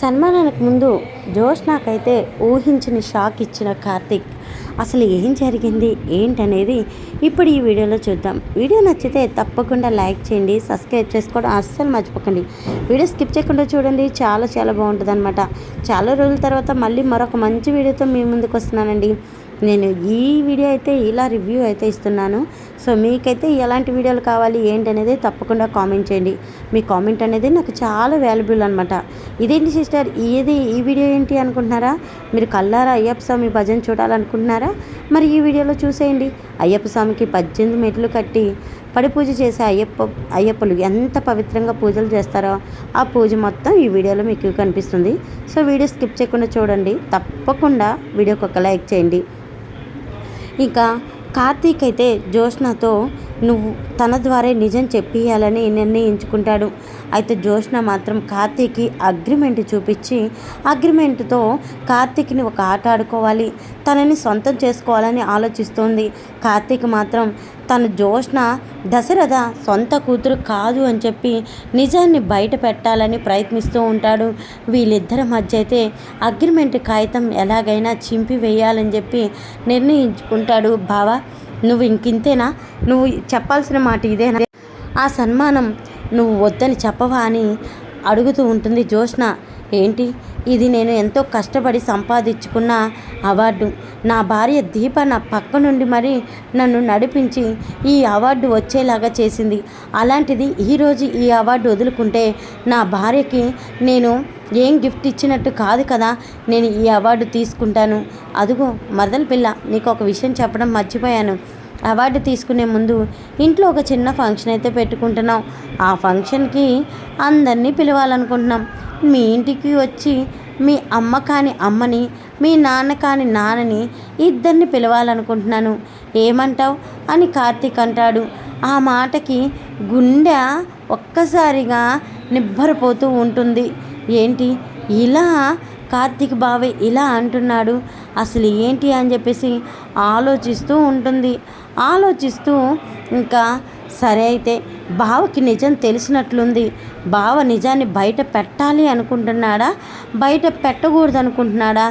సన్మానానికి ముందు జోష్ నాకైతే ఊహించిన షాక్ ఇచ్చిన కార్తిక్. అసలు ఏం జరిగింది? ఏంటనేది ఇప్పుడు ఈ వీడియోలో చూద్దాం. వీడియో నచ్చితే తప్పకుండా లైక్ చేయండి సబ్స్క్రైబ్ చేసుకోవడం అస్సలు మర్చిపోకండి. వీడియో స్కిప్ చేయకుండా చూడండి చాలా చాలా బాగుంటుంది అనమాట చాలా రోజుల తర్వాత మళ్ళీ మరొక మంచి వీడియోతో మీ ముందుకు వస్తున్నానండి. నేను ఈ వీడియో అయితే ఇలా రివ్యూ అయితే ఇస్తున్నాను. సో మీకైతే ఎలాంటి వీడియోలు కావాలి ఏంటి అనేది తప్పకుండా కామెంట్ చేయండి. మీ కామెంట్ అనేది నాకు చాలా వాల్యుబుల్ అనమాట ఇదేంటి సిస్టర్? ఏది ఈ వీడియో ఏంటి అనుకుంటున్నారా? మీరు కల్లారా అయ్యప్ప స్వామి భజన చూడాలనుకుంటున్నారా? మరి ఈ వీడియోలో చూసేయండి. అయ్యప్ప స్వామికి పద్దెనిమిది మెట్లు కట్టి పడి పూజ చేసే అయ్యప్ప అయ్యప్పలు ఎంత పవిత్రంగా పూజలు చేస్తారో ఆ పూజ మొత్తం ఈ వీడియోలో మీకు కనిపిస్తుంది. సో వీడియో స్కిప్ చేయకుండా చూడండి. తప్పకుండా వీడియోకి ఒక లైక్ చేయండి. ఇంకా కార్తీక్ అయితే జ్యోత్స్నతో నువ్వు తన ద్వారా నిజం చెప్పియాలని నిర్ణయించుకుంటాడు. అయితే జ్యోత్స్న మాత్రం కార్తీక్కి అగ్రిమెంట్ చూపించి అగ్రిమెంట్తో కార్తీక్ని ఒక ఆట ఆడుకోవాలి తనని సొంతం చేసుకోవాలని ఆలోచిస్తోంది. కార్తీక్ మాత్రం తన జోష్న దశరథ సొంత కూతురు కాదు అని చెప్పి నిజాన్ని బయట పెట్టాలని ప్రయత్నిస్తూ ఉంటాడు. వీళ్ళిద్దరి మధ్య అయితే అగ్రిమెంట్ కాగితం ఎలాగైనా చింపి వేయాలని చెప్పి నిర్ణయించుకుంటాడు బావా. నువ్వు ఇంకింతేనా? నువ్వు చెప్పాల్సిన మాట ఇదేనా? ఆ సన్మానం నువ్వు వద్దని చెప్పవా? అని అడుగుతూ ఉంటుంది జోష్న. ఏంటి? ఇది నేను ఎంతో కష్టపడి సంపాదించుకున్న అవార్డు. నా భార్య దీప నా పక్క నుండి మరి నన్ను నడిపించి ఈ అవార్డు వచ్చేలాగా చేసింది. అలాంటిది ఈరోజు ఈ అవార్డు వదులుకుంటే నా భార్యకి నేను ఏం గిఫ్ట్ ఇచ్చినట్టు కాదు కదా నేను ఈ అవార్డు తీసుకుంటాను. అదుగో మరదల పిల్ల నీకు ఒక విషయం చెప్పడం మర్చిపోయాను. అవార్డు తీసుకునే ముందు ఇంట్లో ఒక చిన్న ఫంక్షన్ అయితే పెట్టుకుంటున్నాం. ఆ ఫంక్షన్కి అందరినీ పిలవాలనుకుంటున్నాం. మీ ఇంటికి వచ్చి మీ అమ్మ కాని అమ్మని మీ నాన్న కాని నాన్నని ఇద్దరిని పిలవాలనుకుంటున్నాను. ఏమంటావు? అని కార్తీక్ అంటాడు. ఆ మాటకి గుండె ఒక్కసారిగా నిబ్బరపోతూ ఉంటుంది. ఏంటి? ఇలా? కార్తీక్ బావే ఇలా అంటున్నాడు. అసలు ఏంటి అని చెప్పేసి ఆలోచిస్తూ ఉంటుంది. ఆలోచిస్తూ ఇంకా సరే అయితే బావకి నిజం తెలిసినట్లుంది. బావ నిజాన్ని బయట పెట్టాలి అనుకుంటున్నాడా? బయట పెట్టకూడదు అనుకుంటున్నాడా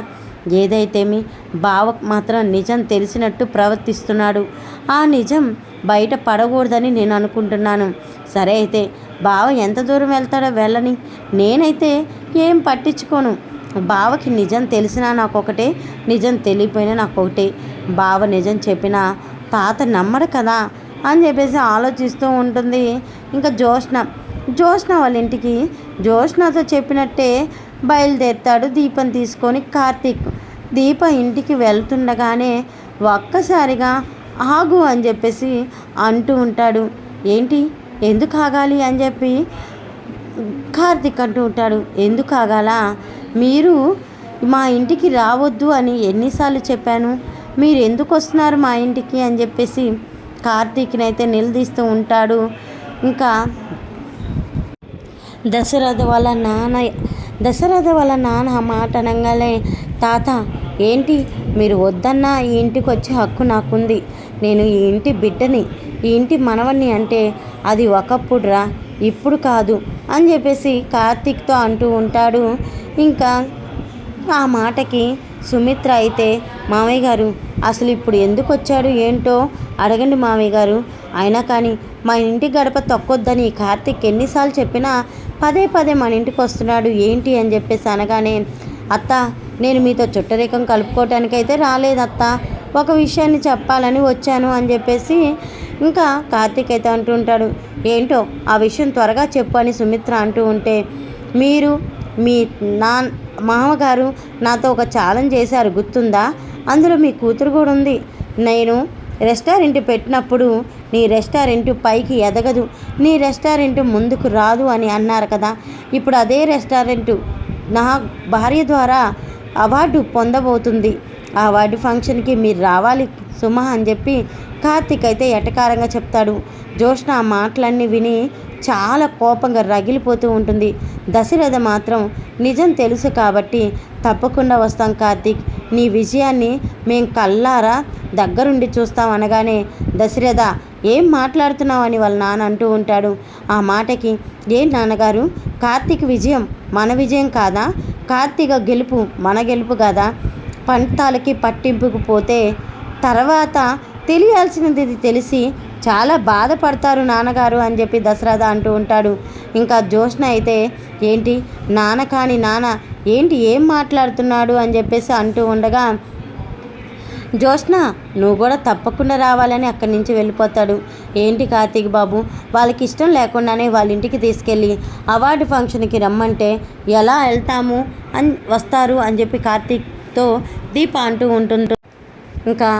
ఏదైతేమి బావకు మాత్రం నిజం తెలిసినట్టు ప్రవర్తిస్తున్నాడు ఆ నిజం బయట పడకూడదని నేను అనుకుంటున్నాను. సరే అయితే బావ ఎంత దూరం వెళ్తాడో వెళ్ళని. నేనైతే ఏం పట్టించుకోను. బావకి నిజం తెలిసినా నాకు ఒకటే నిజం తెలియపోయినా నాకు ఒకటే బావ నిజం చెప్పినా తాత నమ్మరు కదా అని చెప్పేసి ఆలోచిస్తూ ఉంటుంది. ఇంకా జోష్న జోష్న వాళ్ళ ఇంటికి జోష్నతో చెప్పినట్టే బయలుదేరుతాడు దీపం తీసుకొని కార్తీక్. దీప ఇంటికి వెళ్తుండగానే ఒక్కసారిగా ఆగు అని చెప్పేసి అంటూ ఉంటాడు. ఏంటి? ఎందుకు ఆగాలి అని చెప్పి కార్తీక్ అంటూ ఉంటాడు. ఎందుకు ఆగాలా? మీరు మా ఇంటికి రావద్దు అని ఎన్నిసార్లు చెప్పాను. మీరు ఎందుకు వస్తున్నారు మా ఇంటికి అని చెప్పేసి కార్తీక్ని అయితే నిలదీస్తూ ఉంటాడు. ఇంకా దశరథ వాళ్ళ నాన్న దశరథ వాళ్ళ నాన్న మాట అనగానే తాత ఏంటి? మీరు వద్దన్నా ఈ ఇంటికి వచ్చే హక్కు నాకుంది. నేను ఈ ఇంటి బిడ్డని ఈ ఇంటి మనవణ్ణి అంటే అది ఒకప్పుడు రా ఇప్పుడు కాదు అని చెప్పేసి కార్తీక్తో అంటూ ఉంటాడు. ఇంకా ఆ మాటకి సుమిత్ర అయితే మామయ్య గారు అసలు ఇప్పుడు ఎందుకు వచ్చాడు ఏంటో అడగండి మామయ్య గారు. అయినా కానీ మా ఇంటి గడప తొక్కొద్దని కార్తీక్ ఎన్నిసార్లు చెప్పినా పదే పదే మన ఇంటికి వస్తున్నాడు. ఏంటి అని చెప్పేసి అనగానే అత్త నేను మీతో చుట్టరేఖం కలుపుకోవటానికైతే రాలేదు అత్త ఒక విషయాన్ని చెప్పాలని వచ్చాను అని చెప్పేసి ఇంకా కార్తీక్ అయితే అంటూ ఉంటాడు. ఏంటో ఆ విషయం త్వరగా చెప్పు అని సుమిత్ర అంటూ ఉంటే మీరు మీ నా మామగారు నాతో ఒక ఛాలెంజ్ చేశారు గుర్తుందా? అందులో మీ కూతురు కూడా ఉంది. నేను రెస్టారెంట్ పెట్టినప్పుడు నీ రెస్టారెంట్ పైకి ఎదగదు నీ రెస్టారెంట్ ముందుకు రాదు అని అన్నారు కదా. ఇప్పుడు అదే రెస్టారెంట్ నా భార్య ద్వారా అవార్డు పొందబోతుంది. ఆ అవార్డు ఫంక్షన్కి మీరు రావాలి సుమ అని చెప్పి కార్తిక్ అయితే ఎటకారంగా చెప్తాడు. జోష్న ఆ మాటలన్నీ విని చాలా కోపంగా రగిలిపోతూ ఉంటుంది. దశరథ మాత్రం నిజం తెలుసు కాబట్టి తప్పకుండా వస్తాం కార్తీక్. నీ విజయాన్ని మేం కల్లారా దగ్గరుండి చూస్తాం అనగానే దశరథ ఏం మాట్లాడుతున్నావు అని వాళ్ళ నాన్న అంటూ ఉంటాడు. ఆ మాటకి ఏం నాన్నగారు కార్తీక్ విజయం మన విజయం కాదా? కార్తీక గెలుపు మన గెలుపు కదా? పంతాలకి పట్టింపుకు పోతే తర్వాత తెలియాల్సినది ఇది తెలిసి చాలా బాధపడతారు నాన్నగారు అని చెప్పి దశరథ అంటూ ఉంటాడు. ఇంకా జ్యోష్ణ అయితే ఏంటి? నాన్న కాని నాన్న ఏంటి ఏం మాట్లాడుతున్నాడు? అని చెప్పేసి అంటూ ఉండగా జ్యోష్ణ నువ్వు కూడా తప్పకుండా రావాలని అక్కడి నుంచి వెళ్ళిపోతాడు. ఏంటి కార్తీక్ బాబు? వాళ్ళకి ఇష్టం లేకుండానే వాళ్ళ ఇంటికి తీసుకెళ్ళి అవార్డు ఫంక్షన్కి రమ్మంటే ఎలా వెళ్తాము అని వస్తారు? అని చెప్పి కార్తీక్తో దీప అంటూ ఉంటుంటు ఇంకా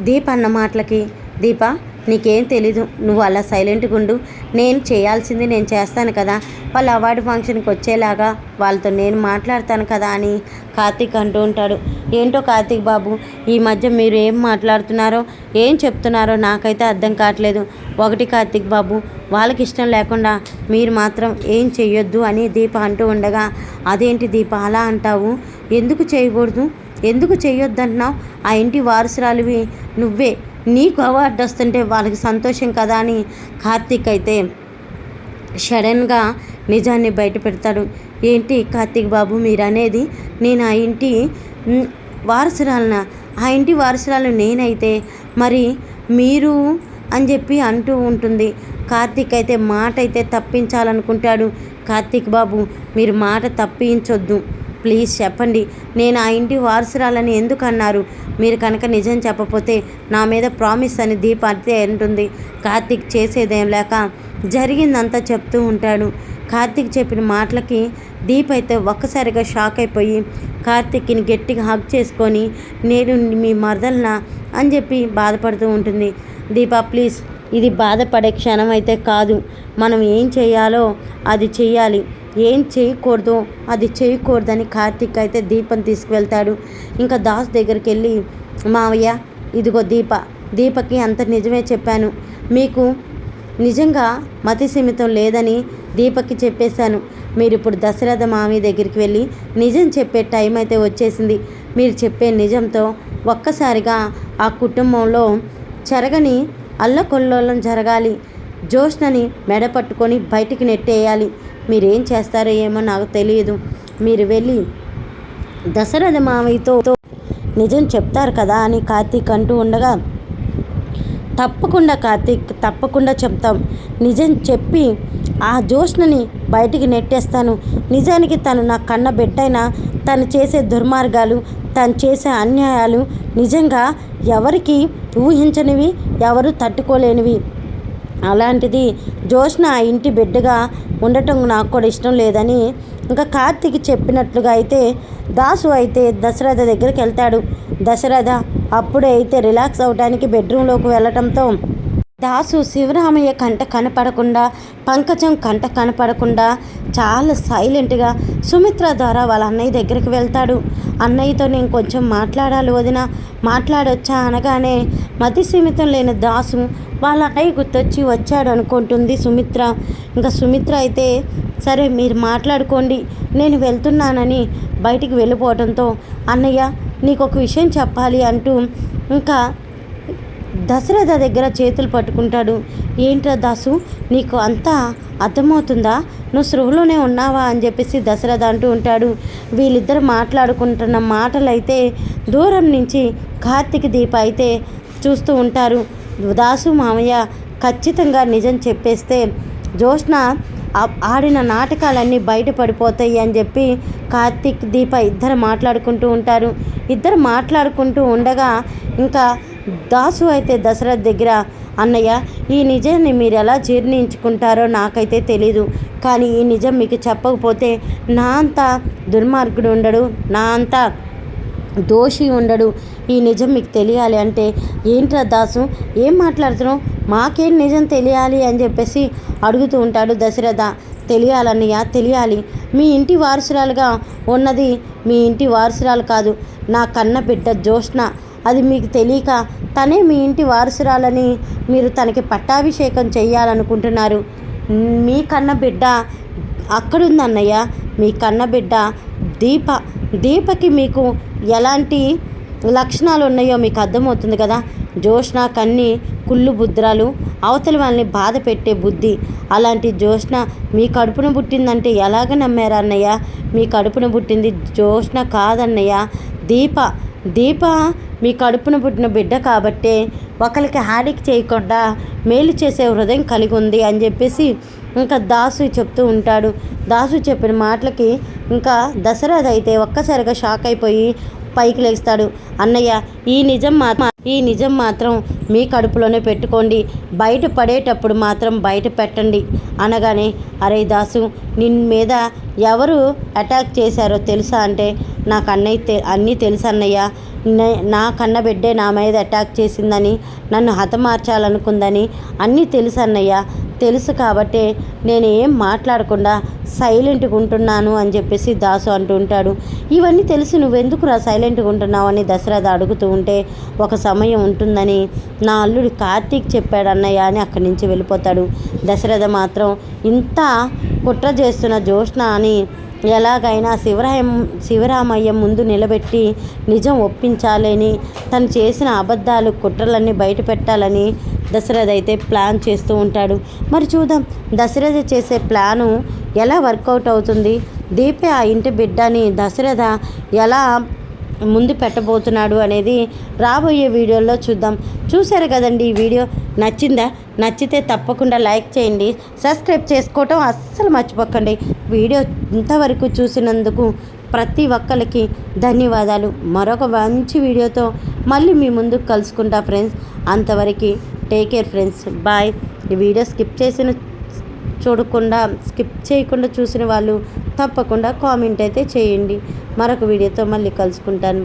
దీప అన్న మాటలకి దీప నీకేం తెలీదు నువ్వు అలా సైలెంట్గా ఉండు. నేను చేయాల్సింది నేను చేస్తాను కదా. వాళ్ళు అవార్డు ఫంక్షన్కి వచ్చేలాగా వాళ్ళతో నేను మాట్లాడతాను కదా అని కార్తీక్ అంటూ ఉంటాడు. ఏంటో కార్తీక్ బాబు ఈ మధ్య మీరు ఏం మాట్లాడుతున్నారో ఏం చెప్తున్నారో నాకైతే అర్థం కావట్లేదు. ఒకటి కార్తీక్ బాబు వాళ్ళకి ఇష్టం లేకుండా మీరు మాత్రం ఏం చెయ్యొద్దు అని దీప అంటూ ఉండగా అదేంటి దీప అలా అంటావు? ఎందుకు చేయకూడదు? ఎందుకు చేయొద్దంటున్నావు ఆ ఇంటి వారసురాలివి నువ్వే. నీకు అవార్డు వస్తుంటే వాళ్ళకి సంతోషం కదా అని కార్తీక్ అయితే సడన్గా నిజాన్ని బయట పెడతాడు. ఏంటి కార్తీక్ బాబు మీరు అనేది నేను ఆ ఇంటి వారసురాలన? ఆ ఇంటి వారసురాలు నేనైతే మరి మీరు అని చెప్పి అంటూ ఉంటుంది. కార్తీక్ అయితే మాట అయితే తప్పించాలనుకుంటాడు. కార్తీక్ బాబు మీరు మాట తప్పించొద్దు. ప్లీజ్ చెప్పండి. నేను ఆ ఇంటి వారసురాలని ఎందుకు అన్నారు మీరు కనుక నిజం చెప్పపోతే నా మీద ప్రామిస్ అని దీప అంతే అంటుంది. కార్తీక్ చేసేదేం లేక జరిగిందంతా చెప్తూ ఉంటాడు. కార్తీక్ చెప్పిన మాటలకి దీప్ అయితే ఒక్కసారిగా షాక్ అయిపోయి కార్తీక్ని గట్టిగా హగ్ చేసుకొని నేను మీ మరదలన? అని చెప్పి బాధపడుతూ ఉంటుంది. దీపా ప్లీజ్ ఇది బాధపడే క్షణం అయితే కాదు. మనం ఏం చేయాలో అది చేయాలి ఏం చేయకూడదు అది చేయకూడదని కార్తీక్ అయితే దీపం తీసుకువెళ్తాడు. ఇంకా దాస్ దగ్గరికి వెళ్ళి మావయ్య ఇదిగో దీప. దీపకి అంత నిజమే చెప్పాను. మీకు నిజంగా మతి సీమితం లేదని దీపక్కి చెప్పేశాను. మీరు ఇప్పుడు దశరథ మామి దగ్గరికి వెళ్ళి నిజం చెప్పే టైం అయితే వచ్చేసింది. మీరు చెప్పే నిజంతో ఒక్కసారిగా ఆ కుటుంబంలో చెరగని అల్లకొల్లోలం జరగాలి. జోష్నని మెడ పట్టుకొని బయటికి నెట్టేయాలి. మీరేం చేస్తారో ఏమో నాకు తెలియదు మీరు వెళ్ళి దశరథ మావయ్యతో నిజం చెప్తారు కదా అని కార్తీక్ అంటూ ఉండగా తప్పకుండా కార్తీక్ తప్పకుండా చెప్తాం. నిజం చెప్పి ఆ జోష్నని బయటికి నెట్టేస్తాను. నిజానికి తను నా కన్న బిడ్డైనా తను చేసే దుర్మార్గాలు తను చేసే అన్యాయాలు నిజంగా ఎవరికి ఊహించనివి ఎవరు తట్టుకోలేనివి. అలాంటిది జోష్న ఆ ఇంటి బిడ్డగా ఉండటం నాకు కూడా ఇష్టం లేదని ఇంకా కార్తీక్ చెప్పినట్లుగా అయితే దాసు అయితే దశరథ దగ్గరికి వెళ్తాడు. దశరథ అప్పుడే అయితే రిలాక్స్ అవడానికి బెడ్రూమ్లోకి వెళ్ళటంతో దాసు శివరామయ్య కంట కనపడకుండా పంకజం కంట కనపడకుండా చాలా సైలెంట్గా సుమిత్ర ద్వారా వాళ్ళ అన్నయ్య దగ్గరికి వెళ్తాడు. అన్నయ్యతో నేను కొంచెం మాట్లాడాలి వదిన మాట్లాడొచ్చా అనగానే మతి సీమితం లేని దాసు వాళ్ళ అన్నయ్య గుర్తొచ్చి వచ్చాడు అనుకుంటుంది సుమిత్ర. ఇంకా సుమిత్ర అయితే సరే మీరు మాట్లాడుకోండి నేను వెళ్తున్నానని బయటికి వెళ్ళిపోవడంతో అన్నయ్య నీకు ఒక విషయం చెప్పాలి అంటూ ఇంకా దశరథ దగ్గర చేతులు పట్టుకుంటాడు. ఏంట్రా దాసు నీకు అంతా అర్థమవుతుందా? నువ్వు సృహలోనే ఉన్నావా అని చెప్పేసి దశరథ అంటూ ఉంటాడు. వీళ్ళిద్దరు మాట్లాడుకుంటున్న మాటలైతే దూరం నుంచి కార్తీక దీప అయితే చూస్తూ ఉంటారు. దాసు మామయ్య ఖచ్చితంగా నిజం చెప్పేస్తే జోష్న ఆడిన నాటకాలన్నీ బయటపడిపోతాయి అని చెప్పి కార్తీక్ దీప ఇద్దరు మాట్లాడుకుంటూ ఉంటారు. ఇద్దరు మాట్లాడుకుంటూ ఉండగా ఇంకా దాసు అయితే దశరథ్ దగ్గర అన్నయ్య ఈ నిజాన్ని మీరు ఎలా జీర్ణించుకుంటారో నాకైతే తెలీదు. కానీ ఈ నిజం మీకు చెప్పకపోతే నా అంత దుర్మార్గుడు ఉండడు నా అంత దోషి ఉండడు. ఈ నిజం మీకు తెలియాలి అంటే ఏంట్రా దాసు ఏం మాట్లాడుతున్నావు? మాకేం నిజం తెలియాలి? అని చెప్పేసి అడుగుతూ ఉంటాడు దశరథ. తెలియాలన్నయ్య తెలియాలి. మీ ఇంటి వారసురాలుగా ఉన్నది మీ ఇంటి వారసురాలు కాదు. నా కన్న బిడ్డ జోష్న అది మీకు తెలియక తనే మీ ఇంటి వారసురాలని మీరు తనకి పట్టాభిషేకం చేయాలనుకుంటున్నారు మీ కన్న బిడ్డ అక్కడుందన్నయ్య మీ కన్న బిడ్డ దీప దీపకి మీకు ఎలాంటి లక్షణాలు ఉన్నాయో మీకు అర్థమవుతుంది కదా. జోష్ణ కన్ని కుళ్ళు బుద్రాలు అవతలి వాళ్ళని బాధ పెట్టే బుద్ధి. అలాంటి జోష్ణ మీ కడుపున పుట్టిందంటే ఎలాగ నమ్మారన్నయ్య మీ కడుపున పుట్టింది జోష్ణ కాదన్నయ్య. దీప. దీప మీ కడుపున పుట్టిన బిడ్డ కాబట్టే ఒకరికి హాడికి చేయకుండా మేలు చేసే హృదయం కలిగి ఉంది అని చెప్పేసి ఇంకా దాసు చెప్తూ ఉంటాడు. దాసు చెప్పిన మాటలకి ఇంకా దశరథ అయితే ఒక్కసారిగా షాక్ అయిపోయి పైకి లేస్తాడు. అన్నయ్య ఈ నిజం మాత్రం ఈ నిజం మాత్రం మీ కడుపులోనే పెట్టుకోండి. బయట పడేటప్పుడు మాత్రం బయట పెట్టండి. అనగానే అరే దాసు నిన్ మీద ఎవరు అటాక్ చేశారో తెలుసా అంటే నాకు అన్నయ్య తె అన్నీ తెలుసు అన్నయ్య. నా కన్న బిడ్డే నా మీద అటాక్ చేసిందని నన్ను హతమార్చాలనుకుందని అన్నీ తెలుసు అన్నయ్య. తెలుసు కాబట్టే నేను ఏం మాట్లాడకుండా సైలెంట్గా ఉంటున్నాను అని చెప్పేసి దాసు అంటూ ఉంటాడు. ఇవన్నీ తెలిసి నువ్వెందుకురా సైలెంట్గా ఉంటున్నావు అని దశరథ అడుగుతూ ఉంటే ఒక సమయం ఉంటుందని నా అల్లుడు కార్తీక్ చెప్పాడు అన్నయ్య అని అక్కడి నుంచి వెళ్ళిపోతాడు. దశరథ మాత్రం ఇంత కుట్ర చేస్తున్న జ్యోష్ణ అని ఎలాగైనా శివరాయం శివరామయ్య ముందు నిలబెట్టి నిజం ఒప్పించాలని తను చేసిన అబద్ధాలు కుట్రలన్నీ బయట పెట్టాలని దశరథ అయితే ప్లాన్ చేస్తూ ఉంటాడు. మరి చూద్దాం దశరథ చేసే ప్లాను ఎలా వర్కౌట్ అవుతుంది? దీపే ఆ ఇంటి బిడ్డని దశరథ ఎలా ముందు పెట్టబోతున్నాడు అనేది రాబోయే వీడియోలో చూద్దాం. చూసారు కదండి ఈ వీడియో? నచ్చిందా? నచ్చితే తప్పకుండా లైక్ చేయండి. సబ్స్క్రైబ్ చేసుకోవటం అస్సలు మర్చిపోకండి. వీడియో ఇంతవరకు చూసినందుకు ప్రతి ఒక్కరికి ధన్యవాదాలు. మరొక మంచి వీడియోతో మళ్ళీ మీ ముందుకు కలుసుకుంటా ఫ్రెండ్స్. అంతవరకు టేక్ కేర్ ఫ్రెండ్స్. బాయ్. ఈ వీడియో స్కిప్ చేసిన చూడకుండా స్కిప్ చేయకుండా చూసిన వాళ్ళు తప్పకుండా కామెంట్ అయితే చేయండి. మరొక వీడియోతో మళ్ళీ కలుసుకుంటాను.